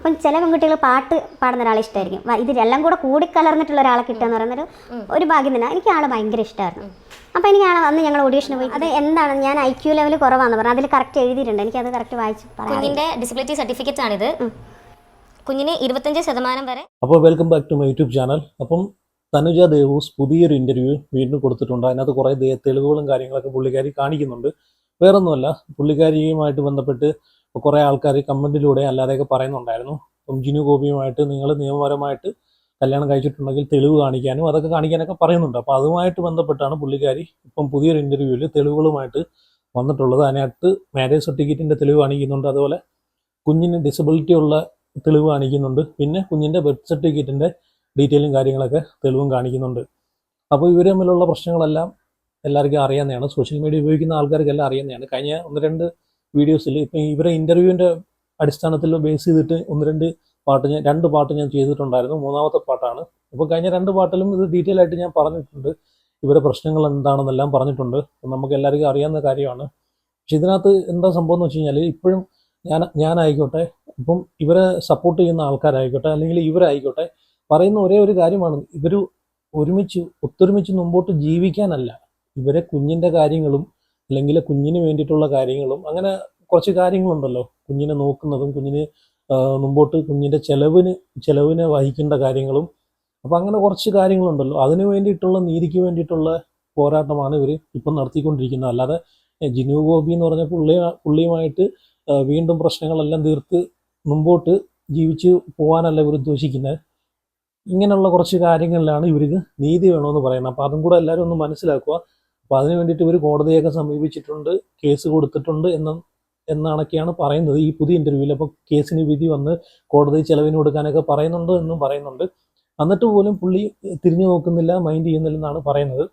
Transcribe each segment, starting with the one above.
അപ്പം ചില പെൺകുട്ടികൾ പാട്ട് പാടുന്ന ഒരാളെ ഇഷ്ടമായിരിക്കും. ഇതിലെല്ലാം കൂടെ കൂടിക്കലർന്നിട്ടുള്ള ഒരാളെ കിട്ടുക എന്ന് പറയുന്നൊരു ഒരു ഭാഗ്യം തന്നെ. എനിക്ക് ആളെ ഭയങ്കര ഇഷ്ടമായിരുന്നു. അപ്പോൾ എനിക്ക് ആളെ അന്ന് ഞങ്ങൾ ഓഡിയേഷന് പോയി. അത്. എന്താണ്? ഞാൻ ഐ ക്യു ലെവൽ കുറവാന്ന് പറഞ്ഞു. അതിൽ കറക്റ്റ് എഴുതിയിട്ടുണ്ട്. എനിക്ക് അത് കറക്റ്റ് വായിച്ചു പറയാം കുഞ്ഞിന്റെ ഡിസബിലിറ്റി സർട്ടിഫിക്കറ്റ് ആണിത്. കുഞ്ഞിന് ഇരുപത്തഞ്ച് ശതമാനം വരെ അപ്പോൾ welcome back to my YouTube channel അപ്പം തനുജ ദേവൂസ് പുതിയൊരു ഇന്റർവ്യൂ വീണ്ടും കൊടുത്തിട്ടുണ്ട്. അതിനകത്ത് കുറേ ദേ- തെളിവുകളും കാര്യങ്ങളൊക്കെ പുള്ളിക്കാരി കാണിക്കുന്നുണ്ട്. വേറൊന്നുമല്ല. പുള്ളിക്കാരിയുമായിട്ട് ബന്ധപ്പെട്ട് കുറേ ആൾക്കാർ കമന്റിലൂടെ അല്ലാതെയൊക്കെ പറയുന്നുണ്ടായിരുന്നു. അപ്പം ജിനു ഗോപിയുമായിട്ട് നിങ്ങൾ നിയമപരമായിട്ട് കല്യാണം കഴിച്ചിട്ടുണ്ടെങ്കിൽ തെളിവ് കാണിക്കാനും അതൊക്കെ കാണിക്കാനൊക്കെ പറയുന്നുണ്ട്. അപ്പോൾ അതുമായിട്ട് ബന്ധപ്പെട്ടാണ് പുള്ളിക്കാരി ഇപ്പം പുതിയൊരു ഇന്റർവ്യൂവിൽ തെളിവുകളുമായിട്ട് വന്നിട്ടുള്ളത്. അതിനകത്ത് മാരേജ് സർട്ടിഫിക്കറ്റിന്റെ തെളിവ് കാണിക്കുന്നുണ്ട്. അതുപോലെ കുഞ്ഞിന് ഡിസബിലിറ്റി ഉള്ള തെളിവ് കാണിക്കുന്നുണ്ട്. പിന്നെ കുഞ്ഞിന്റെ ബർത്ത് സർട്ടിഫിക്കറ്റിന്റെ ഡീറ്റെയിലും കാര്യങ്ങളൊക്കെ തെളിവും കാണിക്കുന്നുണ്ട്. അപ്പോൾ ഇവർ തമ്മിലുള്ള പ്രശ്നങ്ങളെല്ലാം എല്ലാവർക്കും അറിയാവുന്നതാണ്. സോഷ്യൽ മീഡിയ ഉപയോഗിക്കുന്ന ആൾക്കാർക്കെല്ലാം അറിയുന്നതാണ് കഴിഞ്ഞ ഒന്ന് രണ്ട് വീഡിയോസിൽ ഇപ്പം ഇവരെ ഇന്റർവ്യൂവിന്റെ അടിസ്ഥാനത്തിൽ ബേസ് ചെയ്തിട്ട് ഒന്ന് രണ്ട് പാട്ട് ഞാൻ രണ്ട് പാട്ട് ഞാൻ ചെയ്തിട്ടുണ്ടായിരുന്നു. മൂന്നാമത്തെ പാട്ടാണ്. അപ്പോൾ കഴിഞ്ഞ രണ്ട് പാട്ടിലും ഇത് ഡീറ്റെയിൽ ആയിട്ട് ഞാൻ പറഞ്ഞിട്ടുണ്ട്. ഇവരുടെ പ്രശ്നങ്ങൾ എന്താണെന്നെല്ലാം പറഞ്ഞിട്ടുണ്ട്. നമുക്ക് എല്ലാവർക്കും അറിയാവുന്ന കാര്യമാണ്. പക്ഷെ ഇതിനകത്ത് എന്താ സംഭവം എന്ന് വെച്ച് കഴിഞ്ഞാൽ ഇപ്പോഴും ഞാൻ ഞാനായിക്കോട്ടെ ഇപ്പം ഇവരെ സപ്പോർട്ട് ചെയ്യുന്ന ആൾക്കാരായിക്കോട്ടെ അല്ലെങ്കിൽ ഇവരായിക്കോട്ടെ പറയുന്ന ഒരേ ഒരു കാര്യമാണ്. ഇവർ ഒരുമിച്ച് ഒത്തൊരുമിച്ച് മുമ്പോട്ട് ജീവിക്കാനല്ല. ഇവരെ കുഞ്ഞിന്റെ കാര്യങ്ങളും അല്ലെങ്കിൽ കുഞ്ഞിന് വേണ്ടിയിട്ടുള്ള കാര്യങ്ങളും അങ്ങനെ കുറച്ച് കാര്യങ്ങളുണ്ടല്ലോ. കുഞ്ഞിനെ നോക്കുന്നതും കുഞ്ഞിന് മുമ്പോട്ട് കുഞ്ഞിന്റെ ചെലവിന് ചെലവിനെ വഹിക്കേണ്ട കാര്യങ്ങളും. അപ്പം അങ്ങനെ കുറച്ച് കാര്യങ്ങളുണ്ടല്ലോ. അതിന് വേണ്ടിയിട്ടുള്ള നീതിക്ക് വേണ്ടിയിട്ടുള്ള പോരാട്ടമാണ് ഇവർ ഇപ്പം നടത്തിക്കൊണ്ടിരിക്കുന്നത്. അല്ലാതെ ജിനു ഗോപി എന്ന് പറഞ്ഞ പുള്ളി പുള്ളിയുമായിട്ട് വീണ്ടും പ്രശ്നങ്ങളെല്ലാം തീർത്ത് മുമ്പോട്ട് ജീവിച്ച് പോകാനല്ല ഇവർ ഉദ്ദേശിക്കുന്നത്. ഇങ്ങനെയുള്ള കുറച്ച് കാര്യങ്ങളിലാണ് ഇവർക്ക് നീതി വേണമെന്ന് പറയുന്നത്. അപ്പോൾ അതും കൂടെ എല്ലാവരും ഒന്ന് മനസ്സിലാക്കുക. അപ്പോൾ അതിന് വേണ്ടിയിട്ട് ഇവർ കോടതിയൊക്കെ സമീപിച്ചിട്ടുണ്ട് കേസ് കൊടുത്തിട്ടുണ്ട് എന്ന എന്നാണൊക്കെയാണ് പറയുന്നത് ഈ പുതിയ ഇന്റർവ്യൂവിൽ അപ്പോൾ കേസിന് വിധി വന്ന് കോടതി ചെലവിന് കൊടുക്കാനൊക്കെ പറയുന്നുണ്ട് എന്നും പറയുന്നുണ്ട്. എന്നിട്ട് പോലും പുള്ളി തിരിഞ്ഞു നോക്കുന്നില്ല മൈൻഡ് ചെയ്യുന്നില്ല എന്നാണ് പറയുന്നത്.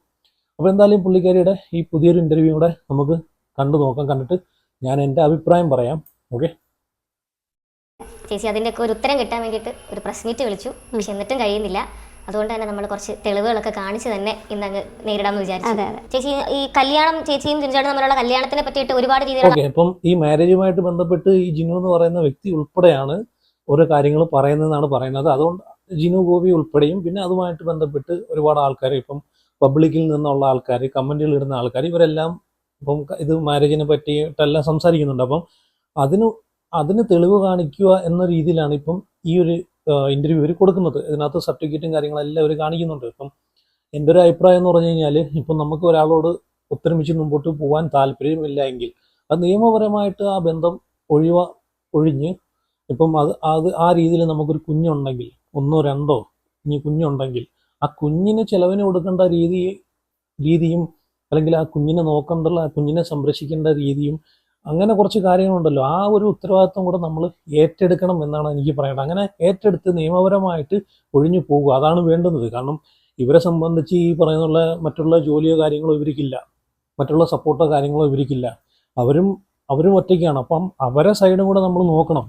അപ്പോൾ എന്തായാലും പുള്ളിക്കാരിയുടെ ഈ പുതിയൊരു ഇന്റർവ്യൂ കൂടെ നമുക്ക് കണ്ടു നോക്കാം കണ്ടിട്ട് ഞാൻ എന്റെ അഭിപ്രായം പറയാം. ഓക്കെ? ചേച്ചി അതിന്റെ ഒക്കെ ഒരു ഉത്തരം കിട്ടാൻ വേണ്ടിയിട്ട് ഒരു പ്രശ്നിറ്റ് വിളിച്ചു. പക്ഷെ എന്നിട്ടും കഴിയുന്നില്ല. അതുകൊണ്ട് തന്നെ നമ്മൾ കുറച്ച് തെളിവുകളൊക്കെ കാണിച്ച് തന്നെ ഇന്നങ്ങ് നേരിടാമെന്ന് വിചാരിച്ചു. അതെ അതെ. ചേച്ചി ഈ കല്യാണം ചേച്ചിയും ജിൻചാടും തമ്മിലുള്ള കല്യാണത്തിനെ പറ്റിയിട്ട് ഒരുപാട് രീതിയിലുള്ള ഇപ്പം അപ്പം ഈ മാരേജുമായിട്ട് ബന്ധപ്പെട്ട് ഈ ജിനു എന്ന് പറയുന്ന വ്യക്തി ഉൾപ്പെടെയാണ് ഓരോ കാര്യങ്ങൾ പറയുന്നതെന്നാണ് പറയുന്നത്. അതുകൊണ്ട് ജിനു ഗോപി ഉൾപ്പെടെയും പിന്നെ അതുമായിട്ട് ബന്ധപ്പെട്ട് ഒരുപാട് ആൾക്കാർ ഇപ്പം പബ്ലിക്കിൽ നിന്നുള്ള ആൾക്കാർ കമന്റുകൾ ഇടുന്ന ആൾക്കാർ ഇവരെല്ലാം ഇപ്പം ഇത് മാരേജിനെ പറ്റിയിട്ടെല്ലാം സംസാരിക്കുന്നുണ്ട്. അപ്പം അതിന് അതിന് തെളിവ് കാണിക്കുക എന്ന രീതിയിലാണ് ഇപ്പം ഈ ഒരു ഇന്റർവ്യൂ ഇവർ കൊടുക്കുന്നത്. ഇതിനകത്ത് സർട്ടിഫിക്കറ്റും കാര്യങ്ങളെല്ലാം അവർ കാണിക്കുന്നുണ്ട്. ഇപ്പം എന്റെ ഒരു അഭിപ്രായം എന്ന് പറഞ്ഞു കഴിഞ്ഞാൽ ഇപ്പം നമുക്ക് ഒരാളോട് ഒത്തൊരുമിച്ച് മുമ്പോട്ട് പോകാൻ താല്പര്യമില്ല എങ്കിൽ അത് നിയമപരമായിട്ട് ആ ബന്ധം ഒഴിവ ഒഴിഞ്ഞ് ഇപ്പം അത് അത് ആ രീതിയിൽ നമുക്കൊരു കുഞ്ഞുണ്ടെങ്കിൽ ഒന്നോ രണ്ടോ ഇനി കുഞ്ഞുണ്ടെങ്കിൽ ആ കുഞ്ഞിന് ചിലവിന് കൊടുക്കേണ്ട രീതി രീതിയും അല്ലെങ്കിൽ ആ കുഞ്ഞിനെ നോക്കേണ്ടുള്ള ആ കുഞ്ഞിനെ സംരക്ഷിക്കേണ്ട രീതിയും അങ്ങനെ കുറച്ച് കാര്യങ്ങളുണ്ടല്ലോ. ആ ഒരു ഉത്തരവാദിത്വം കൂടെ നമ്മൾ ഏറ്റെടുക്കണം എന്നാണ് എനിക്ക് പറയേണ്ടത്. അങ്ങനെ ഏറ്റെടുത്ത് നിയമപരമായിട്ട് ഒഴിഞ്ഞു പോകുക അതാണ് വേണ്ടുന്നത്. കാരണം ഇവരെ സംബന്ധിച്ച് ഈ പറയുന്നുള്ള മറ്റുള്ള ജോലിയോ കാര്യങ്ങളോ ഇവർക്കില്ല. മറ്റുള്ള സപ്പോർട്ടോ കാര്യങ്ങളോ ഇവർക്കില്ല. അവരും അവരും ഒറ്റയ്ക്കാണ്. അപ്പം അവരെ സൈഡും കൂടെ നമ്മൾ നോക്കണം.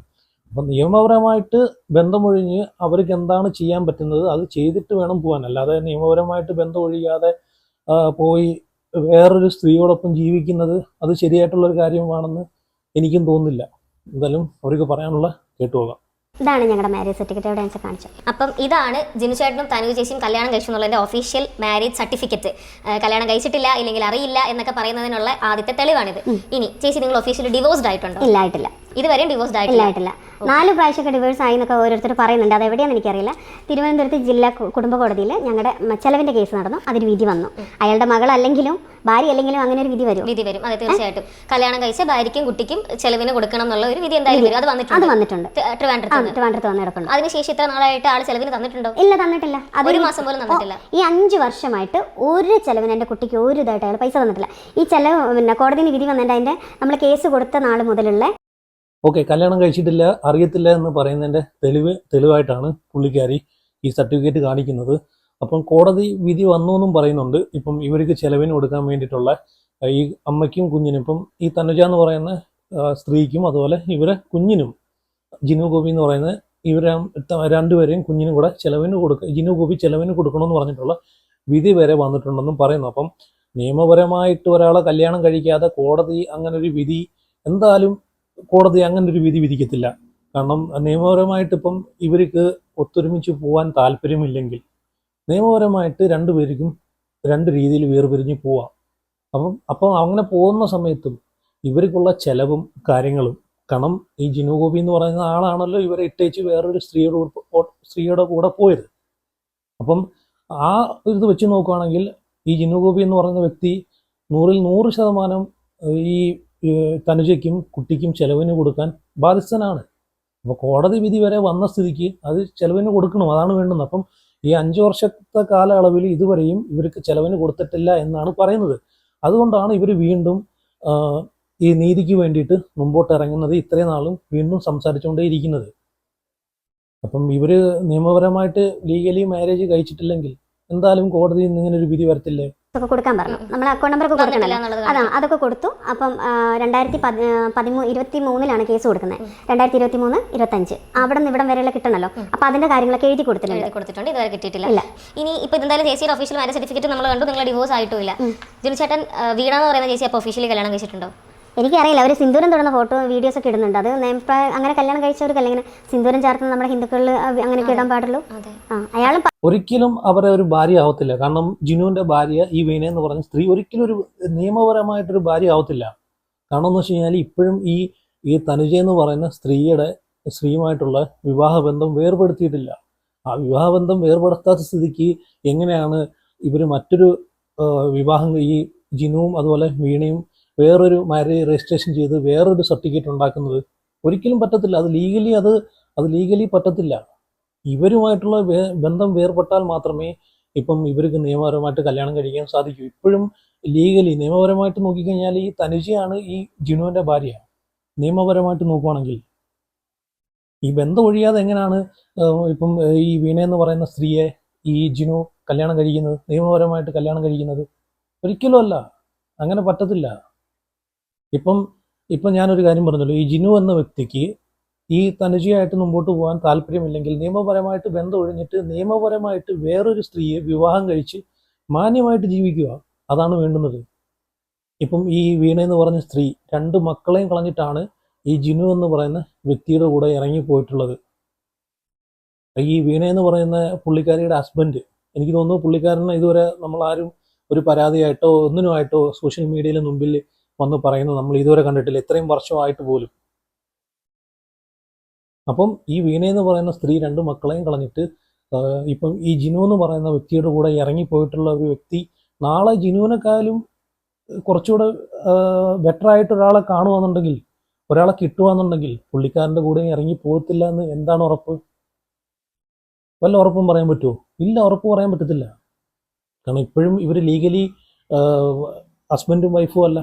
അപ്പം നിയമപരമായിട്ട് ബന്ധമൊഴിഞ്ഞ് അവർക്ക് എന്താണ് ചെയ്യാൻ പറ്റുന്നത്? അത് ചെയ്തിട്ട് വേണം പോകാൻ. അല്ലാതെ നിയമപരമായിട്ട് ബന്ധം ഒഴിയാതെ പോയി വേറൊരു സ്ത്രീയോടൊപ്പം ജീവിക്കുന്നത് അത് ശരിയായിട്ടുള്ള ഒരു കാര്യമാണെന്ന് എനിക്കും തോന്നുന്നില്ല. എന്തായാലും അവർക്ക് പറയാനുള്ള കേട്ടുപോകാം ഇതാണ് ഞങ്ങളുടെ മാരേജ് സർട്ടിഫിക്കറ്റ് എവിടെ വെച്ചാൽ അപ്പം ഇതാണ് ജിനു ചേട്ടനും തനു ചേച്ചിയും കല്യാണം കഴിച്ചു എന്നുള്ളതിന്റെ ഒഫീഷ്യൽ മാരേജ് സർട്ടിഫിക്കറ്റ് കല്യാണം കഴിച്ചിട്ടില്ല ഇല്ലെങ്കിൽ അറിയില്ല എന്നൊക്കെ പറയുന്നതിനുള്ള ആദ്യത്തെ തെളിവാണിത്. ഇനി ചേച്ചി നിങ്ങൾ ഒഫീഷ്യലി ഡിവോഴ്സ്ഡ് ആയിട്ടുണ്ടോ? ഇല്ല ആയിട്ടില്ല. ഇതുവരെയും ഡിവോഴ്സ് ആയിട്ടില്ല. ആയിട്ടില്ല നാല് പ്രാവശ്യമൊക്കെ ഡിവോഴ്സ് ആയി എന്നൊക്കെ ഓരോരുത്തർ പറയുന്നുണ്ട്. അത് എവിടെയാണെന്ന് എനിക്കറിയില്ല. തിരുവനന്തപുരത്ത് ജില്ലാ കുടുംബ കോടതിയിൽ ഞങ്ങളുടെ ചെലവിന്റെ കേസ് നടന്നു. അതിന് വിധി വന്നു. അയാളുടെ മകൾ അല്ലെങ്കിലും ഭാര്യ അല്ലെങ്കിലും അങ്ങനെ ഒരു വിധി വരും. വിധി വരും. അതെ തീർച്ചയായിട്ടും. കല്യാണം കഴിച്ച ഭാര്യയ്ക്കും കുട്ടിക്കും ചെലവിന് കൊടുക്കണം എന്നുള്ള ഒരു വിധി എന്തായാലും വരും. അത് അത് വന്നിട്ടുണ്ട്. ട്രിവാൻഡ്രത്ത് നിന്ന്. ട്രിവാൻഡ്രത്ത് വന്ന് കിടക്കുന്നു. അതിനുശേഷം ഇത്ര നാളായിട്ട് ആൾ ചെലവിന് തന്നിട്ടുണ്ടോ? ഇല്ല തന്നിട്ടില്ല. ഒരു മാസം പോലും തന്നിട്ടില്ല. ഈ അഞ്ച് വർഷമായിട്ട് ഒരു ചെലവിന് എന്റെ കുട്ടിക്ക് ഒരു ഇതായിട്ട് അയാൾ പൈസ തന്നിട്ടില്ല. ഈ ചെലവ് പിന്നെ കോടതിന് വിധി വന്നിട്ട് അതിന്റെ നമ്മൾ കേസ് കൊടുത്ത നാൾ മുതലുള്ള ഓക്കെ കല്യാണം കഴിച്ചിട്ടില്ല അറിയത്തില്ല എന്ന് പറയുന്നതിന്റെ തെളിവ് തെളിവായിട്ടാണ് പുള്ളിക്കാരി ഈ സർട്ടിഫിക്കറ്റ് കാണിക്കുന്നത്. അപ്പം കോടതി വിധി വന്നു എന്നും പറയുന്നുണ്ട്. ഇപ്പം ഇവർക്ക് ചെലവിന് കൊടുക്കാൻ വേണ്ടിയിട്ടുള്ള ഈ അമ്മയ്ക്കും കുഞ്ഞിനും ഇപ്പം ഈ തനുജ എന്ന് പറയുന്ന സ്ത്രീക്കും അതുപോലെ ഇവരെ കുഞ്ഞിനും ജിനു ഗോപി എന്ന് പറയുന്ന ഇവരെ രണ്ടുപേരെയും കുഞ്ഞിനും കൂടെ ചെലവിന് കൊടുക്ക ജിനു ഗോപി ചെലവിന് കൊടുക്കണമെന്ന് പറഞ്ഞിട്ടുള്ള വിധി വരെ വന്നിട്ടുണ്ടെന്നും പറയുന്നു. അപ്പം നിയമപരമായിട്ട് ഒരാളെ കല്യാണം കഴിക്കാതെ കോടതി അങ്ങനെ ഒരു വിധി എന്തായാലും കോടതി അങ്ങനെ ഒരു വിധി വിധിക്കത്തില്ല. കാരണം നിയമപരമായിട്ട് ഇപ്പം ഇവർക്ക് ഒത്തൊരുമിച്ച് പോകാൻ താല്പര്യമില്ലെങ്കിൽ നിയമപരമായിട്ട് രണ്ടുപേർക്കും രണ്ട് രീതിയിൽ വേർപിരിഞ്ഞ് പോവാം. അപ്പം അപ്പം അങ്ങനെ പോകുന്ന സമയത്തും ഇവർക്കുള്ള ചെലവും കാര്യങ്ങളും കാരണം ഈ ജിനു ഗോപി എന്ന് പറയുന്ന ആളാണല്ലോ ഇവരെ ഇട്ടേച്ച് വേറൊരു സ്ത്രീയുടെ സ്ത്രീയുടെ കൂടെ പോയത്. അപ്പം ആ ഇത് വെച്ച് നോക്കുകയാണെങ്കിൽ ഈ ജിനു ഗോപി എന്ന് പറയുന്ന വ്യക്തി നൂറിൽ നൂറ് ശതമാനം ഈ തനുജയ്ക്കും കുട്ടിക്കും ചെലവിന് കൊടുക്കാൻ ബാധ്യസ്ഥനാണ്. അപ്പോൾ കോടതി വിധി വരെ വന്ന സ്ഥിതിക്ക് അത് ചെലവിന് കൊടുക്കണം അതാണ് വേണ്ടുന്നത് അപ്പം ഈ അഞ്ച് വർഷത്തെ കാലയളവിൽ ഇതുവരെയും ഇവർക്ക് ചെലവിന് കൊടുത്തിട്ടില്ല എന്നാണ് പറയുന്നത്. അതുകൊണ്ടാണ് ഇവർ വീണ്ടും ഈ നീതിക്ക് വേണ്ടിയിട്ട് മുമ്പോട്ട് ഇറങ്ങുന്നത് ഇത്രയും നാളും വീണ്ടും സംസാരിച്ചുകൊണ്ടേയിരിക്കുന്നത് അപ്പം ഇവർ നിയമപരമായിട്ട് ലീഗലി മാരേജ് കഴിച്ചിട്ടില്ലെങ്കിൽ എന്തായാലും കോടതിയിൽ നിന്ന് ഇങ്ങനെ ഒരു വിധി വരത്തില്ലേ? ഒക്കെ കൊടുക്കാൻ പറഞ്ഞു. നമ്മൾ അക്കൗണ്ട് നമ്പർ ഒക്കെ കൊടുക്കണല്ലോ അതാ അതൊക്കെ കൊടുത്തു. അപ്പം രണ്ടായിരത്തി പതി പതിമൂ ഇരുപത്തി മൂന്നിലാണ് കേസ് കൊടുക്കുന്നത്. രണ്ടായിരത്തി ഇരുപത്തി മൂന്ന് ഇരുപത്തഞ്ച്. അവിടെ നിന്ന് ഇവിടം വരെയുള്ള കിട്ടണല്ലോ? അപ്പൊ അതിന്റെ കാര്യങ്ങളൊക്കെ എഴുതി കൊടുത്തിട്ടുണ്ട്. കൊടുത്തിട്ടുണ്ട്. ഇതുവരെ കിട്ടിയിട്ടില്ല. ഇല്ല. ഇനി ഇപ്പൊ ഇതെന്തായാലും ചേച്ചിയുടെ ഒഫീഷ്യൽ മാരേജ് സർട്ടിഫിക്കറ്റ് നമ്മൾ കണ്ടു. നിങ്ങൾ ഡിവോഴ്സ് ആയിട്ടില്ല ജിനു ചേട്ടൻ എന്ന് പറയുന്ന ചേച്ചി അപ്പൊ ഒഫീഷ്യലി കല്യാണം കഴിച്ചിട്ടുണ്ടോ? എനിക്കറിയില്ല അവർ സിന്ദൂരം തുടർന്ന ഫോട്ടോ വീഡിയോസ് ഒക്കെ ഇടുന്നുണ്ട്. അത് അങ്ങനെ കല്യാണം കഴിച്ചവർക്കല്ല ഇങ്ങനെ സിന്ദൂരം ചേർത്ത് നമ്മുടെ ഹിന്ദുക്കളിൽ അങ്ങനെയൊക്കെ ഇടാൻ പാടുള്ളൂ. ഒരിക്കലും അവരെ ഒരു ഭാര്യ ആവത്തില്ല. കാരണം ജിനുവിന്റെ ഭാര്യ ഈ വീണ എന്ന് പറഞ്ഞ സ്ത്രീ ഒരിക്കലും ഒരു നിയമപരമായിട്ടൊരു ഭാര്യ ആവത്തില്ല. കാരണം എന്ന് വെച്ച് കഴിഞ്ഞാൽ ഇപ്പോഴും ഈ ഈ തനുജ എന്ന് പറയുന്ന സ്ത്രീയുടെ സ്ത്രീയുമായിട്ടുള്ള വിവാഹബന്ധം വേർപെടുത്തിയിട്ടില്ല. ആ വിവാഹബന്ധം വേർപെടുത്താത്ത സ്ഥിതിക്ക് എങ്ങനെയാണ് ഇവർ മറ്റൊരു വിവാഹം ഈ ജിനുവും അതുപോലെ വീണയും വേറൊരു മാരേജ് രജിസ്ട്രേഷൻ ചെയ്ത് വേറൊരു സർട്ടിഫിക്കറ്റ് ഉണ്ടാക്കുന്നത് ഒരിക്കലും പറ്റത്തില്ല. അത് ലീഗലി അത് അത് ലീഗലി പറ്റത്തില്ല. ഇവരുമായിട്ടുള്ള ബന്ധം വേർപെട്ടാൽ മാത്രമേ ഇപ്പം ഇവർക്ക് നിയമപരമായിട്ട് കല്യാണം കഴിക്കാൻ സാധിക്കൂ. ഇപ്പോഴും ലീഗലി നിയമപരമായിട്ട് നോക്കിക്കഴിഞ്ഞാൽ ഈ തനുജയാണ് ഈ ജിനുവിന്റെ ഭാര്യ. നിയമപരമായിട്ട് നോക്കുവാണെങ്കിൽ ഈ ബന്ധം ഒഴിയാതെ എങ്ങനെയാണ് ഇപ്പം ഈ വീണ എന്ന് പറയുന്ന സ്ത്രീയെ ഈ ജിനു കല്യാണം കഴിക്കുന്നത് നിയമപരമായിട്ട് കല്യാണം കഴിക്കുന്നത് ഒരിക്കലും അല്ല. അങ്ങനെ പറ്റത്തില്ല. ഇപ്പം ഇപ്പം ഞാനൊരു കാര്യം പറഞ്ഞല്ലോ ഈ ജിനു എന്ന വ്യക്തിക്ക് ഈ തനുജയായിട്ട് മുമ്പോട്ട് പോകാൻ താല്പര്യമില്ലെങ്കിൽ നിയമപരമായിട്ട് ബന്ധം ഒഴിഞ്ഞിട്ട് നിയമപരമായിട്ട് വേറൊരു സ്ത്രീയെ വിവാഹം കഴിച്ച് മാന്യമായിട്ട് ജീവിക്കുക അതാണ് വേണ്ടുന്നത്. ഇപ്പം ഈ വീണ എന്ന് പറഞ്ഞ സ്ത്രീ രണ്ട് മക്കളെയും കളഞ്ഞിട്ടാണ് ഈ ജിനു എന്ന് പറയുന്ന വ്യക്തിയുടെ കൂടെ ഇറങ്ങി പോയിട്ടുള്ളത്. ഈ വീണ എന്ന് പറയുന്ന പുള്ളിക്കാരിയുടെ ഹസ്ബൻഡ് എനിക്ക് തോന്നുന്നു പുള്ളിക്കാരന് ഇതുവരെ നമ്മളാരും ഒരു പരാതിയായിട്ടോ ഒന്നിനുമായിട്ടോ സോഷ്യൽ മീഡിയയിൽ മുമ്പിൽ വന്ന് പറയുന്നത് നമ്മൾ ഇതുവരെ കണ്ടിട്ടില്ല. ഇത്രയും വർഷമായിട്ട് പോലും. അപ്പം ഈ വീണ എന്ന് പറയുന്ന സ്ത്രീ രണ്ട് മക്കളെയും കളഞ്ഞിട്ട് ഇപ്പം ഈ ജിനു എന്ന് പറയുന്ന വ്യക്തിയുടെ കൂടെ ഇറങ്ങിപ്പോയിട്ടുള്ള ഒരു വ്യക്തി നാളെ ജിനുവിനെക്കാളും കുറച്ചുകൂടെ ബെറ്റർ ആയിട്ട് ഒരാളെ കാണുവാന്നുണ്ടെങ്കിൽ ഒരാളെ കിട്ടുവാന്നുണ്ടെങ്കിൽ പുള്ളിക്കാരന്റെ കൂടെ ഇറങ്ങി പോകത്തില്ല എന്ന് എന്താണ് ഉറപ്പ്? വല്ല ഉറപ്പും പറയാൻ പറ്റുമോ? ഇല്ല ഉറപ്പ് പറയാൻ പറ്റത്തില്ല. കാരണം ഇപ്പോഴും ഇവർ ലീഗലി ഹസ്ബൻഡും വൈഫും അല്ല.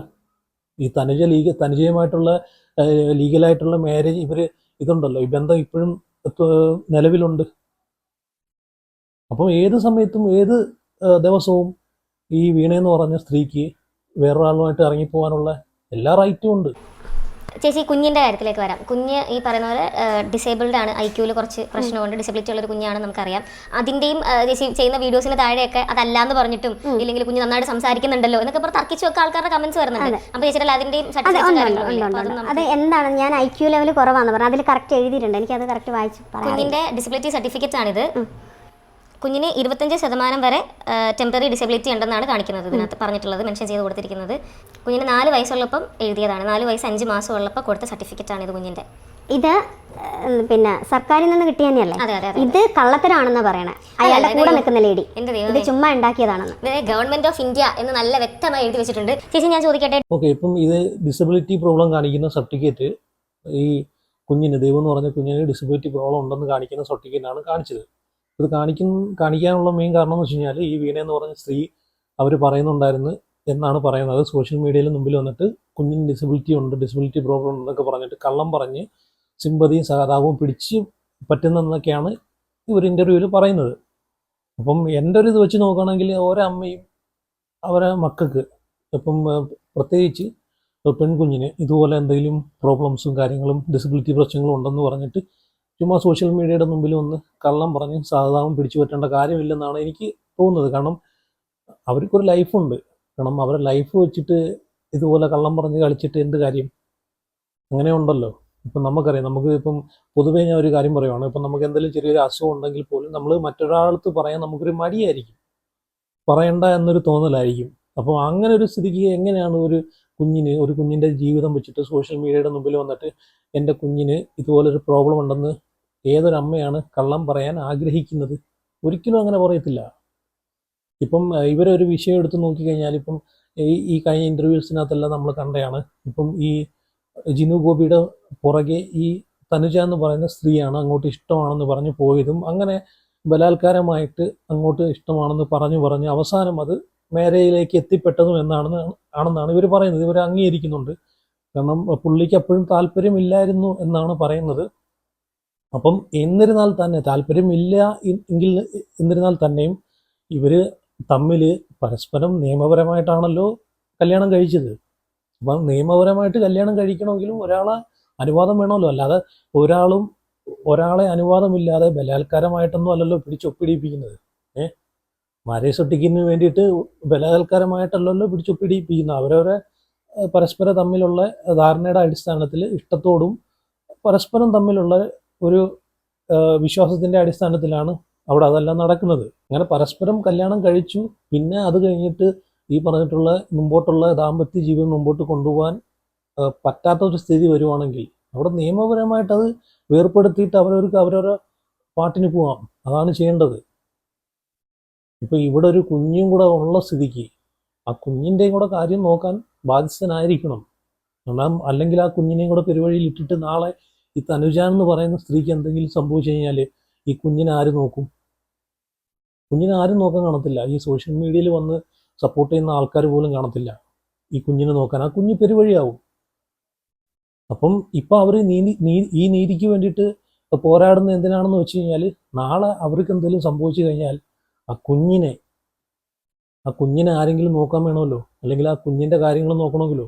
ഈ തനുജ ലീഗ് തനുജയുമായിട്ടുള്ള ലീഗലായിട്ടുള്ള മാരേജ് ഇവർ ഇതുണ്ടല്ലോ. ഈ ബന്ധം ഇപ്പോഴും നിലവിലുണ്ട്. അപ്പം ഏത് സമയത്തും ഏത് ദിവസവും ഈ വീണയെന്ന് പറഞ്ഞ സ്ത്രീക്ക് വേറൊരാളുമായിട്ട് ഇറങ്ങിപ്പോകാനുള്ള എല്ലാ റൈറ്റും ഉണ്ട്. ചേച്ചി കുഞ്ഞിന്റെ കാര്യത്തിലേക്ക് വരാം. കുഞ്ഞ് ഈ പറയുന്ന പോലെ ഡിസേബിൾഡ് ആണ്. ഐ ക്യൂവിൽ കുറച്ച് പ്രശ്നമുണ്ട്. ഡിസബിലിറ്റി ഉള്ള ഒരു കുഞ്ഞാണ് നമുക്കറിയാം. അതിന്റെയും ചേച്ചി ചെയ്യുന്ന വീഡിയോസിന് താഴെയൊക്കെ അതല്ലാന്ന് പറഞ്ഞിട്ടും ഇല്ലെങ്കിൽ കുഞ്ഞ് നന്നായിട്ട് സംസാരിക്കുന്നുണ്ടല്ലോ എന്നൊക്കെ പറഞ്ഞ് തർക്കിച്ചു ഒക്കെ ആൾക്കാരുടെ കമന്റ്സ് വരുന്നുണ്ട്. അപ്പോൾ ചേച്ചിയുടെ അതിന്റെയും അതെ എന്താണ്? ഞാൻ ഐ ക്യൂ ലെവൽ കുറവാണെന്ന് പറഞ്ഞാൽ അതിൽ കറക്റ്റ് എഴുതിയിട്ടുണ്ട്. എനിക്ക് അത് കറക്റ്റ് വായിച്ചു കുഞ്ഞിന്റെ ഡിസബിലിറ്റി സർട്ടിഫിക്കറ്റ് ആണിത്. കുഞ്ഞിന് ഇരുപത്തഞ്ച് ശതമാനം വരെ ടെമ്പററി ഡിസബിലിറ്റി ഉണ്ടെന്നാണ് കാണിക്കുന്നത് ഇതിനകത്ത് പറഞ്ഞിട്ടുള്ളത് മെൻഷൻ ചെയ്ത് കൊടുത്തിരിക്കുന്നത്. കുഞ്ഞിന് നാല് വയസ്സുള്ളപ്പം എഴുതിയതാണ്. നാല് വയസ്സ് അഞ്ച് മാസം ഉള്ളപ്പോൾ കൊടുത്ത സർട്ടിഫിക്കറ്റ് ആണ് ഇത് കുഞ്ഞിന്റെ. ഇത് പിന്നെ സർക്കാരിൽ നിന്ന് കിട്ടിയ തന്നെയല്ലേ? അതെ അതെ അതെ ഇത് കള്ളത്തരാണെന്ന് പറയണേ. അയാളുടെ കൂടെ നിൽക്കുന്ന ലേഡി ഇത് ചുമ്മാ ഉണ്ടാക്കിയതാണെന്ന്. ഗവൺമെന്റ് ഓഫ് ഇന്ത്യ എന്ന് നല്ല വ്യക്തമായി എഴുതി വെച്ചിട്ടുണ്ട്. ചേച്ചി ഞാൻ ചോദിക്കട്ടെ? ഓക്കെ ഇപ്പം ഇത് ഡിസബിലിറ്റി പ്രോബ്ലം കാണിക്കുന്ന സർട്ടിഫിക്കറ്റ് ഈ കുഞ്ഞിന് ദൈവം എന്ന് പറഞ്ഞ കുഞ്ഞിന് ഡിസബിലിറ്റി പ്രോബ്ലം ഉണ്ടെന്ന് കാണിക്കുന്ന സർട്ടിഫിക്കറ്റാണ് കാണിച്ചത്. ഇത് കാണിക്കും കാണിക്കാനുള്ള മെയിൻ കാരണം എന്ന് വെച്ച് കഴിഞ്ഞാൽ ഈ വീണ എന്ന് പറഞ്ഞ സ്ത്രീ അവർ പറയുന്നുണ്ടായിരുന്നു എന്നാണ് പറയുന്നത്. സോഷ്യൽ മീഡിയയിൽ മുമ്പിൽ വന്നിട്ട് കുഞ്ഞിന് ഡിസബിലിറ്റി ഉണ്ട് ഡിസബിലിറ്റി പ്രോബ്ലം ഉണ്ടെന്നൊക്കെ പറഞ്ഞിട്ട് കള്ളം പറഞ്ഞ് സിമ്പതിയും സഹതാപവും പിടിച്ച് പറ്റുന്നതെന്നൊക്കെയാണ് ഇവർ ഇന്റർവ്യൂവിൽ പറയുന്നത്. അപ്പം എന്റെ ഒരു ഇത് വെച്ച് നോക്കുകയാണെങ്കിൽ ഓരോ അമ്മയും അവരെ മക്കൾക്ക് ഇപ്പം പ്രത്യേകിച്ച് പെൺകുഞ്ഞിന് ഇതുപോലെ എന്തെങ്കിലും പ്രോബ്ലംസും കാര്യങ്ങളും ഡിസബിലിറ്റി പ്രശ്നങ്ങളും ഉണ്ടെന്ന് പറഞ്ഞിട്ട് ചുമ്മാ സോഷ്യൽ മീഡിയയുടെ മുമ്പിൽ ഒന്ന് കള്ളം പറഞ്ഞ് സാധാവും പിടിച്ചു പറ്റേണ്ട കാര്യമില്ലെന്നാണ് എനിക്ക് തോന്നുന്നത്. കാരണം അവർക്കൊരു ലൈഫുണ്ട് കാരണം അവരുടെ ലൈഫ് വെച്ചിട്ട് ഇതുപോലെ കള്ളം പറഞ്ഞ് കളിച്ചിട്ട് എന്ത് കാര്യം? അങ്ങനെ ഉണ്ടല്ലോ. ഇപ്പം നമുക്കറിയാം. നമുക്ക് ഇപ്പം പൊതുവേ ഞാൻ ഒരു കാര്യം പറയുവാണ്. ഇപ്പം നമുക്ക് എന്തെങ്കിലും ചെറിയൊരു അസുഖം ഉണ്ടെങ്കിൽ പോലും നമ്മൾ മറ്റൊരാളത്ത് പറയാൻ നമുക്കൊരു മടിയായിരിക്കും. പറയണ്ട എന്നൊരു തോന്നലായിരിക്കും. അപ്പോൾ അങ്ങനെ ഒരു സ്ഥിതിക്ക് എങ്ങനെയാണ് ഒരു കുഞ്ഞിന് ഒരു കുഞ്ഞിന്റെ ജീവിതം വെച്ചിട്ട് സോഷ്യൽ മീഡിയയുടെ മുമ്പിൽ വന്നിട്ട് എന്റെ കുഞ്ഞിന് ഇതുപോലൊരു പ്രോബ്ലം ഉണ്ടെന്ന് ഏതൊരമ്മയാണ് കള്ളം പറയാൻ ആഗ്രഹിക്കുന്നത്? ഒരിക്കലും അങ്ങനെ പറയത്തില്ല. ഇപ്പം ഇവരൊരു വിഷയം എടുത്ത് നോക്കിക്കഴിഞ്ഞാൽ ഇപ്പം ഈ ഈ കഴിഞ്ഞ ഇന്റർവ്യൂസിനകത്തെല്ലാം നമ്മൾ കണ്ടയാണ്. ഇപ്പം ഈ ജിനു ഗോപിയുടെ പുറകെ ഈ തനുജ എന്ന് പറയുന്ന സ്ത്രീയാണ് അങ്ങോട്ട് ഇഷ്ടമാണെന്ന് പറഞ്ഞ് പോയതും അങ്ങനെ ബലാത്കാരമായിട്ട് അങ്ങോട്ട് ഇഷ്ടമാണെന്ന് പറഞ്ഞു പറഞ്ഞ് അവസാനം അത് മേരയിലേക്ക് എത്തിപ്പെട്ടതും എന്നാണെന്ന് ആണെന്നാണ് ഇവർ പറയുന്നത്. ഇവർ അംഗീകരിക്കുന്നുണ്ട്. കാരണം പുള്ളിക്ക് അപ്പോഴും താല്പര്യമില്ലായിരുന്നു എന്നാണ് പറയുന്നത്. അപ്പം എന്നിരുന്നാൽ തന്നെ താല്പര്യമില്ല എങ്കിൽ എന്നിരുന്നാൽ തന്നെയും ഇവർ തമ്മിൽ പരസ്പരം നിയമപരമായിട്ടാണല്ലോ കല്യാണം കഴിച്ചത്. അപ്പം നിയമപരമായിട്ട് കല്യാണം കഴിക്കണമെങ്കിലും ഒരാളെ അനുവാദം വേണമല്ലോ. അല്ലാതെ ഒരാളും ഒരാളെ അനുവാദമില്ലാതെ ബലാത്കാരമായിട്ടൊന്നും അല്ലല്ലോ പിടിച്ചൊപ്പിടിപ്പിക്കുന്നത്. ഏഹ് മാരേജ് സർട്ടിഫിക്കറ്റിന് വേണ്ടിയിട്ട് ബലാത്കാരമായിട്ടല്ലല്ലോ പിടിച്ചൊപ്പിടിപ്പിക്കുന്നത് അവരവരെ പരസ്പരം തമ്മിലുള്ള ധാരണയുടെ അടിസ്ഥാനത്തിൽ ഇഷ്ടത്തോടും പരസ്പരം തമ്മിലുള്ള ഒരു വിശ്വാസത്തിന്റെ അടിസ്ഥാനത്തിലാണ് അവിടെ അതെല്ലാം നടക്കുന്നത്. അങ്ങനെ പരസ്പരം കല്യാണം കഴിച്ചു. പിന്നെ അത് കഴിഞ്ഞിട്ട് ഈ പറഞ്ഞിട്ടുള്ള മുമ്പോട്ടുള്ള ദാമ്പത്യ ജീവിതം മുമ്പോട്ട് കൊണ്ടുപോകാൻ പറ്റാത്ത ഒരു സ്ഥിതി വരുവാണെങ്കിൽ അവിടെ നിയമപരമായിട്ട് അത് വേർപ്പെടുത്തിയിട്ട് അവരവർക്ക് അവരവരുടെ പാട്ടിന് പോവാം. അതാണ് ചെയ്യേണ്ടത്. ഇപ്പം ഇവിടെ ഒരു കുഞ്ഞും കൂടെ ഉള്ള സ്ഥിതിക്ക് ആ കുഞ്ഞിന്റെയും കൂടെ കാര്യം നോക്കാൻ ബാധ്യസ്ഥനായിരിക്കണം. അല്ലെങ്കിൽ ആ കുഞ്ഞിനെയും കൂടെ പെരുവഴിയിൽ ഇട്ടിട്ട് നാളെ ഈ തനുജ എന്ന് പറയുന്ന സ്ത്രീക്ക് എന്തെങ്കിലും സംഭവിച്ചു കഴിഞ്ഞാൽ ഈ കുഞ്ഞിനെ ആര് നോക്കും? കുഞ്ഞിനെ ആരും നോക്കാൻ കാണത്തില്ല. ഈ സോഷ്യൽ മീഡിയയിൽ വന്ന് സപ്പോർട്ട് ചെയ്യുന്ന ആൾക്കാർ പോലും കാണത്തില്ല. ഈ കുഞ്ഞിനെ നോക്കാൻ. ആ കുഞ്ഞ് പെരുവഴിയാവും. അപ്പം ഇപ്പം അവർ നീതി ഈ നീതിക്ക് വേണ്ടിയിട്ട് പോരാടുന്ന എന്തിനാണെന്ന് വെച്ച് കഴിഞ്ഞാൽ നാളെ അവർക്ക് എന്തെങ്കിലും സംഭവിച്ചു കഴിഞ്ഞാൽ ആ കുഞ്ഞിനെ ആ കുഞ്ഞിനെ ആരെങ്കിലും നോക്കാൻ വേണമല്ലോ? അല്ലെങ്കിൽ ആ കുഞ്ഞിന്റെ കാര്യങ്ങൾ നോക്കണമെങ്കിലോ?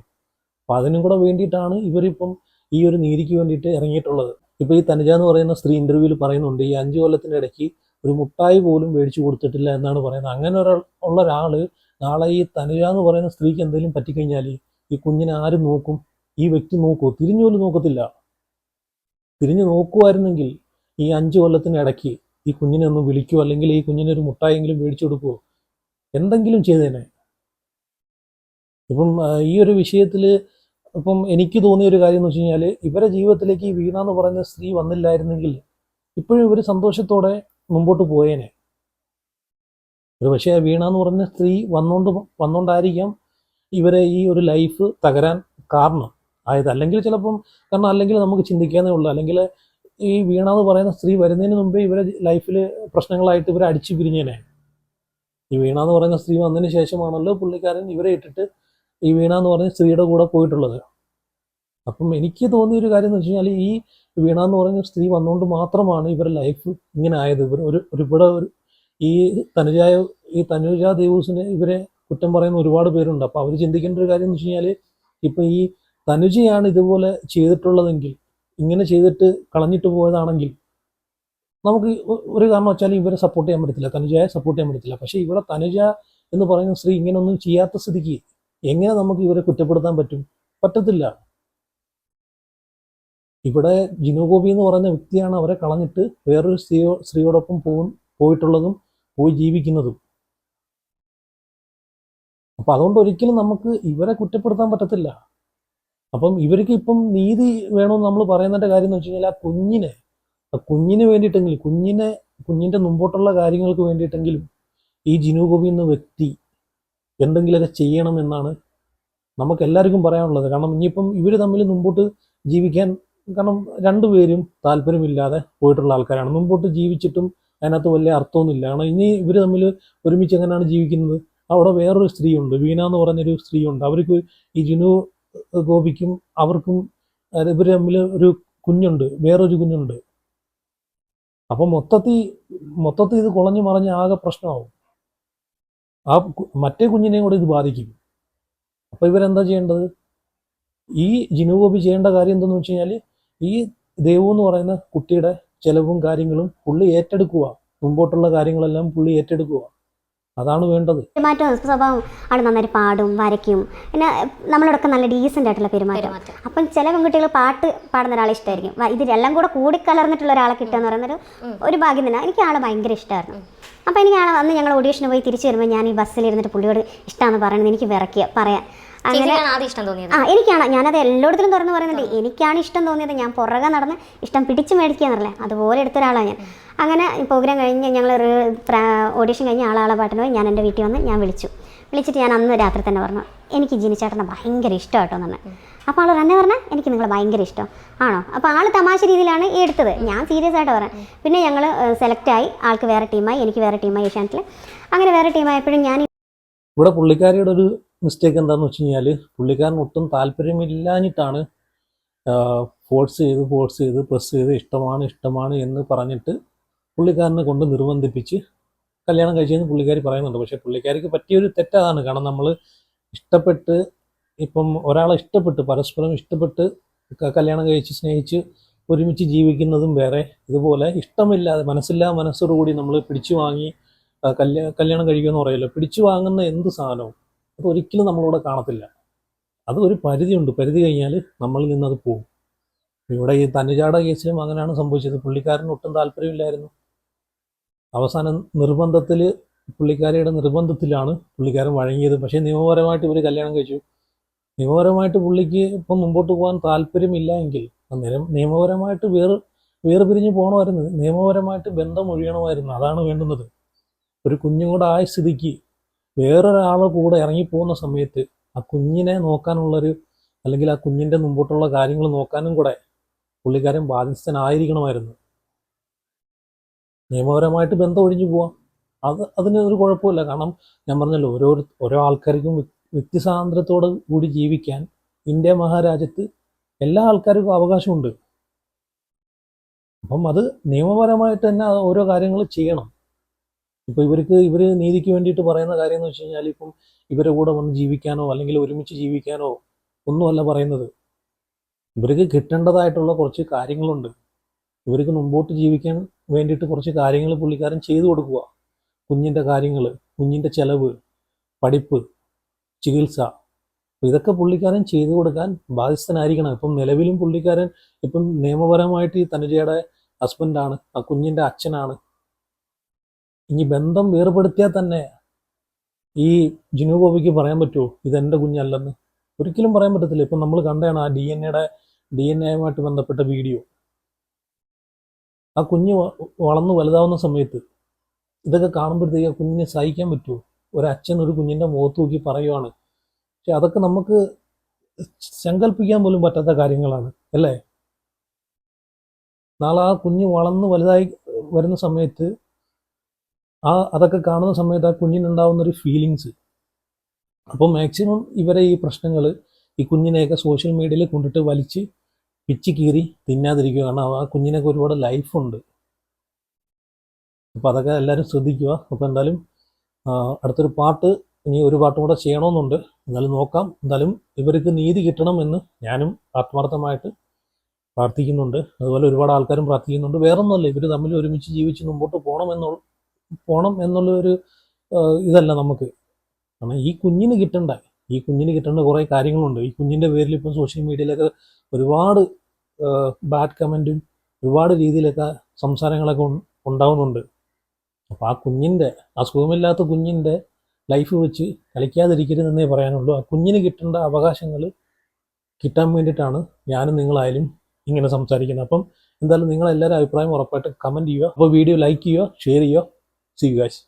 അപ്പം അതിനും കൂടെ വേണ്ടിയിട്ടാണ് ഇവരിപ്പം ഈ ഒരു നീതിക്ക് വേണ്ടിയിട്ട് ഇറങ്ങിയിട്ടുള്ളത്. ഇപ്പോൾ ഈ തനുജ എന്ന് പറയുന്ന സ്ത്രീ ഇന്റർവ്യൂവിൽ പറയുന്നുണ്ട് ഈ അഞ്ചു കൊല്ലത്തിന്റെ ഇടയ്ക്ക് ഒരു മുട്ടായി പോലും മേടിച്ചു കൊടുത്തിട്ടില്ല എന്നാണ് പറയുന്നത്. അങ്ങനെ ഒരാൾ ഉള്ള ഒരാൾ നാളെ ഈ തനുജ എന്ന് പറയുന്ന സ്ത്രീക്ക് എന്തെങ്കിലും പറ്റിക്കഴിഞ്ഞാൽ ഈ കുഞ്ഞിനെ ആരും നോക്കും? ഈ വ്യക്തി നോക്കൂ തിരിഞ്ഞു പോലും നോക്കത്തില്ല. തിരിഞ്ഞു നോക്കുമായിരുന്നെങ്കിൽ ഈ അഞ്ച് കൊല്ലത്തിനിടയ്ക്ക് ഈ കുഞ്ഞിനെ ഒന്ന് വിളിക്കുമോ അല്ലെങ്കിൽ ഈ കുഞ്ഞിനെ ഒരു മുട്ടായെങ്കിലും മേടിച്ചു കൊടുക്കുമോ എന്തെങ്കിലും ചെയ്തേനെ. ഇപ്പം ഈ ഒരു വിഷയത്തിൽ ഇപ്പം എനിക്ക് തോന്നിയ ഒരു കാര്യം എന്ന് വെച്ച് കഴിഞ്ഞാൽ ഇവരെ ജീവിതത്തിലേക്ക് ഈ വീണ എന്ന് പറയുന്ന സ്ത്രീ വന്നില്ലായിരുന്നെങ്കിൽ ഇപ്പോഴും ഇവർ സന്തോഷത്തോടെ മുമ്പോട്ട് പോയേനെ. ഒരു പക്ഷേ വീണ എന്ന് പറഞ്ഞ സ്ത്രീ വന്നുകൊണ്ട് വന്നുകൊണ്ടായിരിക്കാം ഇവരെ ഈ ഒരു ലൈഫ് തകരാൻ കാരണം ആയത്. അല്ലെങ്കിൽ ചിലപ്പം കാരണം അല്ലെങ്കിൽ നമുക്ക് ചിന്തിക്കാനേ ഉള്ളൂ. അല്ലെങ്കിൽ ഈ വീണ എന്ന് പറയുന്ന സ്ത്രീ വരുന്നതിന് മുമ്പേ ഇവരെ ലൈഫിൽ പ്രശ്നങ്ങളായിട്ട് ഇവരെ അടിച്ചു പിരിഞ്ഞേനെ. ഈ വീണ എന്ന് പറയുന്ന സ്ത്രീ വന്നതിന് ശേഷമാണല്ലോ പുള്ളിക്കാരൻ ഇവരെ ഇട്ടിട്ട് ഈ വീണ എന്ന് പറഞ്ഞ സ്ത്രീയുടെ കൂടെ പോയിട്ടുള്ളത്. അപ്പം എനിക്ക് തോന്നിയ ഒരു കാര്യം എന്ന് വെച്ച് കഴിഞ്ഞാൽ ഈ വീണ എന്ന് പറഞ്ഞ സ്ത്രീ വന്നുകൊണ്ട് മാത്രമാണ് ഇവരുടെ ലൈഫ് ഇങ്ങനെ ആയത്. ഇവർ ഒരു ഒരു ഇവിടെ ഒരു ഈ തനുജായ ഈ തനുജ ദേവൂസിനെ ഇവരെ കുറ്റം പറയുന്ന ഒരുപാട് പേരുണ്ട്. അപ്പോൾ അവർ ചിന്തിക്കേണ്ട ഒരു കാര്യം എന്ന് വെച്ച് കഴിഞ്ഞാൽ ഇപ്പം ഈ തനുജയാണ് ഇതുപോലെ ചെയ്തിട്ടുള്ളതെങ്കിൽ ഇങ്ങനെ ചെയ്തിട്ട് കളഞ്ഞിട്ട് പോയതാണെങ്കിൽ നമുക്ക് ഒരു കാരണം വെച്ചാൽ ഇവരെ സപ്പോർട്ട് ചെയ്യാൻ പറ്റത്തില്ല. തനുജയെ സപ്പോർട്ട് ചെയ്യാൻ പറ്റത്തില്ല. പക്ഷേ ഇവിടെ തനുജ എന്ന് പറയുന്ന സ്ത്രീ ഇങ്ങനെയൊന്നും ചെയ്യാത്ത സ്ഥിതിക്ക് എങ്ങനെ നമുക്ക് ഇവരെ കുറ്റപ്പെടുത്താൻ പറ്റും? പറ്റത്തില്ല. ഇവിടെ ജിനു ഗോപി എന്ന് പറയുന്ന വ്യക്തിയാണ് അവരെ കളഞ്ഞിട്ട് വേറൊരു സ്ത്രീയോ സ്ത്രീയോടൊപ്പം പോകും പോയിട്ടുള്ളതും പോയി ജീവിക്കുന്നതും. അപ്പൊ അതുകൊണ്ട് ഒരിക്കലും നമുക്ക് ഇവരെ കുറ്റപ്പെടുത്താൻ പറ്റത്തില്ല. അപ്പം ഇവർക്ക് ഇപ്പം നീതി വേണമെന്ന് നമ്മൾ പറയുന്നതിന്റെ കാര്യം എന്ന് വെച്ച് കഴിഞ്ഞാൽ ആ കുഞ്ഞിനെ ആ കുഞ്ഞിന് വേണ്ടിയിട്ടെങ്കിലും കുഞ്ഞിനെ കുഞ്ഞിന്റെ മുമ്പോട്ടുള്ള കാര്യങ്ങൾക്ക് വേണ്ടിയിട്ടെങ്കിലും ഈ ജിനു ഗോപി എന്ന വ്യക്തി എന്തെങ്കിലുമൊക്കെ ചെയ്യണമെന്നാണ് നമുക്ക് എല്ലാവർക്കും പറയാനുള്ളത്. കാരണം ഇനിയിപ്പം ഇവർ തമ്മിൽ മുമ്പോട്ട് ജീവിക്കാൻ കാരണം രണ്ടുപേരും താല്പര്യമില്ലാതെ പോയിട്ടുള്ള ആൾക്കാരാണ്. മുമ്പോട്ട് ജീവിച്ചിട്ടും അതിനകത്ത് വലിയ അർത്ഥമൊന്നുമില്ല. കാരണം ഇനി ഇവർ തമ്മിൽ ഒരുമിച്ച് എങ്ങനെയാണ് ജീവിക്കുന്നത്? അവിടെ വേറൊരു സ്ത്രീയുണ്ട്. വീണ എന്ന് പറഞ്ഞൊരു സ്ത്രീയുണ്ട്. അവർക്ക് ഈ ജിനു ഗോപിക്കും അവർക്കും ഇവർ തമ്മിൽ ഒരു കുഞ്ഞുണ്ട്. വേറൊരു കുഞ്ഞുണ്ട്. അപ്പം മൊത്തത്തിൽ മൊത്തത്തിൽ ഇത് കുളഞ്ഞു മറിഞ്ഞ് ആകെ പ്രശ്നമാവും. ആ മറ്റേ കുഞ്ഞിനെയും കൂടെ ഇത് ബാധിക്കും. അപ്പോൾ ഇവരെന്താ ചെയ്യേണ്ടത്? ഈ ജിനുഗോപി ചെയ്യേണ്ട കാര്യം എന്തെന്ന് വെച്ച് കഴിഞ്ഞാൽ ഈ ദേവു എന്ന് പറയുന്ന കുട്ടിയുടെ ചിലവും കാര്യങ്ങളും പുള്ളി ഏറ്റെടുക്കുക മുമ്പോട്ടുള്ള കാര്യങ്ങളെല്ലാം പുള്ളി ഏറ്റെടുക്കുക അതാണ് വേണ്ടത്. പെരുമാറ്റവും സ്വഭാവം ആണ് നന്നായിട്ട് പാടും വരയ്ക്കും. പിന്നെ നമ്മളോടൊക്കെ നല്ല ഡീസന്റ് ആയിട്ടുള്ള പെരുമാറ്റം. പെരുമാറ്റം. അപ്പം ചില പെൺകുട്ടികൾ പാട്ട് പാടുന്ന ഒരാളെ ഇഷ്ടമായിരിക്കും. ഇതിലെല്ലാം കൂടെ കൂടിക്കലർന്നിട്ടുള്ള ഒരാളെ കിട്ടുക എന്ന് പറയുന്നൊരു ഒരു ഭാഗ്യം തന്നെ. എനിക്ക് ആളെ ഭയങ്കര ഇഷ്ടമായിരുന്നു. അപ്പോൾ എനിക്ക് ആളെ അന്ന് ഞങ്ങൾ ഓഡീഷന് പോയി തിരിച്ചു വരുമ്പോൾ ഞാൻ ഈ ബസ്സിലിരുന്നിട്ട് പുള്ളിയോട് ഇഷ്ടമാണെന്ന് പറയുന്നത് എനിക്ക് വിറക്കുക പറയാം അങ്ങനെ ആ എനിക്കാണ്. ഞാനത് എല്ലായിടത്തിലും തുറന്ന് പറയുന്നുണ്ട്. എനിക്കാണ് ഇഷ്ടം തോന്നിയത്. ഞാൻ പുറകെ നടന്ന് ഇഷ്ടം പിടിച്ച് മേടിക്കുകയെന്നല്ലേ അതുപോലെ എടുത്ത ഒരാളാണ് ഞാൻ. അങ്ങനെ പ്രോഗ്രാം കഴിഞ്ഞ് ഞങ്ങൾ ഓഡീഷൻ കഴിഞ്ഞ് ആളാളെ പാട്ടിന് പോയി. ഞാൻ എന്റെ വീട്ടിൽ വന്ന് ഞാൻ വിളിച്ചു. വിളിച്ചിട്ട് ഞാൻ അന്ന് രാത്രി തന്നെ പറഞ്ഞു എനിക്ക് ജിനിച്ചേട്ടനെ ഭയങ്കര ഇഷ്ടം എന്നാണ് അപ്പോൾ ആൾ തന്നെ പറഞ്ഞാൽ എനിക്ക് നിങ്ങൾ ഭയങ്കര ഇഷ്ടം. ആണോ? അപ്പോൾ ആൾ തമാശ രീതിയിലാണ് എടുത്തത്. ഞാൻ സീരിയസ് ആയിട്ട് പറയാം. പിന്നെ ഞങ്ങൾ സെലക്ട് ആയി. ആൾക്ക് വേറെ ടീമായി എനിക്ക് വേറെ ടീമായി ഏഷ്യാനെറ്റിൽ അങ്ങനെ വേറെ ടീമായപ്പോഴും ഞാൻ ഇവിടെ പുള്ളിക്കാരിയുടെ ഒരു മിസ്റ്റേക്ക് എന്താന്ന് വെച്ച് കഴിഞ്ഞാൽ പുള്ളിക്കാരൻ ഒട്ടും താല്പര്യമില്ലാഞ്ഞിട്ടാണ് ഫോഴ്സ് ചെയ്ത് ഫോഴ്സ് ചെയ്ത് പ്രസ് ചെയ്ത് ഇഷ്ടമാണ് ഇഷ്ടമാണ് എന്ന് പറഞ്ഞിട്ട് പുള്ളിക്കാരനെ കൊണ്ട് നിർബന്ധിപ്പിച്ച് കല്യാണം കഴിച്ചതെന്ന് പുള്ളിക്കാരി പറയുന്നുണ്ട്. പക്ഷേ പുള്ളിക്കാരിക്ക് പറ്റിയൊരു തെറ്റാണ് കാരണം നമ്മൾ ഇഷ്ടപ്പെട്ട് ഇപ്പം ഒരാളെ ഇഷ്ടപ്പെട്ട് പരസ്പരം ഇഷ്ടപ്പെട്ട് കല്യാണം കഴിച്ച് സ്നേഹിച്ച് ഒരുമിച്ച് ജീവിക്കുന്നതും വേറെ. ഇതുപോലെ ഇഷ്ടമില്ലാതെ മനസ്സില്ലാ മനസ്സോടുകൂടി നമ്മൾ പിടിച്ചു വാങ്ങി കല്യാ കല്യാണം കഴിക്കുമെന്ന് പറയല്ലോ. പിടിച്ചു വാങ്ങുന്ന എന്ത് സാധനവും അത് ഒരിക്കലും നമ്മളിവിടെ കാണത്തില്ല. അത് ഒരു പരിധിയുണ്ട്. പരിധി കഴിഞ്ഞാൽ നമ്മളിൽ നിന്നത് പോകും. ഇവിടെ ഈ തന്നുചാട കേസിലും അങ്ങനെയാണ് സംഭവിച്ചത്. പുള്ളിക്കാരന് ഒട്ടും താല്പര്യമില്ലായിരുന്നു. അവസാനം നിർബന്ധത്തിൽ പുള്ളിക്കാരിയുടെ നിർബന്ധത്തിലാണ് പുള്ളിക്കാരൻ വഴങ്ങിയത്. പക്ഷേ നിയമപരമായിട്ട് ഇവർ കല്യാണം കഴിച്ചു. നിയമപരമായിട്ട് പുള്ളിക്ക് ഇപ്പം മുമ്പോട്ട് പോകാൻ താല്പര്യമില്ല എങ്കിൽ അന്നേരം നിരം- നിയമപരമായിട്ട് വേർ വേർപിരിഞ്ഞ് പോകണമായിരുന്നു നിയമപരമായിട്ട് ബന്ധം ഒഴിയണമായിരുന്നു. അതാണ് വേണ്ടുന്നത്. ഒരു കുഞ്ഞും കൂടെ ആയ സ്ഥിതിക്ക് വേറൊരാളെ കൂടെ ഇറങ്ങിപ്പോകുന്ന സമയത്ത് ആ കുഞ്ഞിനെ നോക്കാനുള്ളൊരു അല്ലെങ്കിൽ ആ കുഞ്ഞിന്റെ മുമ്പോട്ടുള്ള കാര്യങ്ങൾ നോക്കാനും കൂടെ പുള്ളിക്കാരൻ ബാധ്യസ്ഥനായിരിക്കണമായിരുന്നു. നിയമപരമായിട്ട് ബന്ധം ഒഴിഞ്ഞു പോവാം. അത് അതിന് ഒരു കുഴപ്പമില്ല. കാരണം ഞാൻ പറഞ്ഞല്ലോ ഓരോ ഓരോ ആൾക്കാർക്കും വ്യക്തി സ്വാതന്ത്ര്യത്തോട് കൂടി ജീവിക്കാൻ ഇന്ത്യ മഹാരാജ്യത്ത് എല്ലാ ആൾക്കാർക്കും അവകാശമുണ്ട്. അപ്പം അത് നിയമപരമായിട്ട് തന്നെ ഓരോ കാര്യങ്ങൾ ചെയ്യണം. ഇപ്പോൾ ഇവർക്ക് ഇവർ നീതിക്ക് വേണ്ടിയിട്ട് പറയുന്ന കാര്യം എന്ന് വെച്ച് കഴിഞ്ഞാൽ ഇപ്പം ഇവരെ കൂടെ വന്ന് ജീവിക്കാനോ അല്ലെങ്കിൽ ഒരുമിച്ച് ജീവിക്കാനോ ഒന്നുമല്ല പറയുന്നത്. ഇവർക്ക് കിട്ടേണ്ടതായിട്ടുള്ള കുറച്ച് കാര്യങ്ങളുണ്ട്. ഇവർക്ക് മുമ്പോട്ട് ജീവിക്കാൻ വേണ്ടിയിട്ട് കുറച്ച് കാര്യങ്ങൾ പുള്ളിക്കാരൻ ചെയ്തു കൊടുക്കുക. കുഞ്ഞിന്റെ കാര്യങ്ങൾ കുഞ്ഞിന്റെ ചെലവ് പഠിപ്പ് ചികിത്സ. ഇതൊക്കെ പുള്ളിക്കാരൻ ചെയ്തു കൊടുക്കാൻ ബാധ്യസ്ഥനായിരിക്കണം. ഇപ്പം നിലവിലും പുള്ളിക്കാരൻ ഇപ്പം നിയമപരമായിട്ട് ഈ തനുജയുടെ ഹസ്ബൻഡാണ് ആ കുഞ്ഞിന്റെ അച്ഛനാണ്. ഇനി ബന്ധം വേർപെടുത്തിയാൽ തന്നെ ഈ ജിനു ഗോപിക്ക് പറയാൻ പറ്റുമോ ഇതെന്റെ കുഞ്ഞല്ലെന്ന്. ഒരിക്കലും പറയാൻ പറ്റത്തില്ല. ഇപ്പം നമ്മൾ കണ്ടതാണ് ആ ഡി എൻ എയുടെ ഡി എൻ എയുമായിട്ട് ബന്ധപ്പെട്ട വീഡിയോ. ആ കുഞ്ഞ് വളർന്ന് വലുതാവുന്ന സമയത്ത് ഇതൊക്കെ കാണുമ്പോഴത്തേക്ക് ആ കുഞ്ഞിനെ സഹിക്കാൻ പറ്റുമോ ഒരച്ഛൻ ഒരു കുഞ്ഞിന്റെ മുഖത്ത് നോക്കി പറയുവാണ്. പക്ഷെ അതൊക്കെ നമുക്ക് സങ്കല്പിക്കാൻ പോലും പറ്റാത്ത കാര്യങ്ങളാണ് അല്ലേ? നാളെ ആ കുഞ്ഞ് വളർന്ന് വലുതായി വരുന്ന സമയത്ത് ആ അതൊക്കെ കാണുന്ന സമയത്ത് ആ കുഞ്ഞിനുണ്ടാവുന്ന ഒരു ഫീലിങ്സ് അപ്പോൾ മാക്സിമം ഇവരെ ഈ പ്രശ്നങ്ങൾ ഈ കുഞ്ഞിനെയൊക്കെ സോഷ്യൽ മീഡിയയിൽ കൊണ്ടിട്ട് വലിച്ച് പിച്ച് കീറി തിന്നാതിരിക്കുക കാരണം ആ കുഞ്ഞിനൊക്കെ ഒരുപാട് ലൈഫുണ്ട് അപ്പോൾ അതൊക്കെ എല്ലാവരും ശ്രദ്ധിക്കുക. അപ്പോൾ എന്തായാലും അടുത്തൊരു പാട്ട് ഇനി ഒരു പാട്ടും കൂടെ ചെയ്യണമെന്നുണ്ട്. എന്നാലും നോക്കാം. എന്നാലും ഇവർക്ക് നീതി കിട്ടണം എന്ന് ഞാനും ആത്മാർത്ഥമായിട്ട് പ്രാർത്ഥിക്കുന്നുണ്ട്. അതുപോലെ ഒരുപാട് ആൾക്കാരും പ്രാർത്ഥിക്കുന്നുണ്ട്. വേറൊന്നുമല്ല ഇവർ തമ്മിൽ ഒരുമിച്ച് ജീവിച്ച് മുമ്പോട്ട് പോകണം എന്നുള്ള പോകണം എന്നുള്ള ഒരു ഇതല്ല നമുക്ക്. കാരണം ഈ കുഞ്ഞിന് കിട്ടണ്ട ഈ കുഞ്ഞിന് കിട്ടേണ്ട കുറേ കാര്യങ്ങളുണ്ട്. ഈ കുഞ്ഞിന്റെ പേരിൽ ഇപ്പം സോഷ്യൽ മീഡിയയിലൊക്കെ ഒരുപാട് ബാഡ് കമന്റും ഒരുപാട് രീതിയിലൊക്കെ സംസാരങ്ങളൊക്കെ ഉണ്ടാവുന്നുണ്ട്. അപ്പോൾ ആ കുഞ്ഞിന്റെ അസുഖമില്ലാത്ത കുഞ്ഞിന്റെ ലൈഫ് വെച്ച് കളിക്കാതിരിക്കരുതെന്നേ പറയാനുള്ളൂ. ആ കുഞ്ഞിന് കിട്ടേണ്ട അവകാശങ്ങൾ കിട്ടാൻ വേണ്ടിയിട്ടാണ് ഞാനും നിങ്ങളായാലും ഇങ്ങനെ സംസാരിക്കുന്നത്. അപ്പം എന്തായാലും നിങ്ങളെല്ലാവരും അഭിപ്രായം ഉറപ്പായിട്ട് കമന്റ് ചെയ്യുക. അപ്പോൾ വീഡിയോ ലൈക്ക് ചെയ്യുക ഷെയർ ചെയ്യുക. See you guys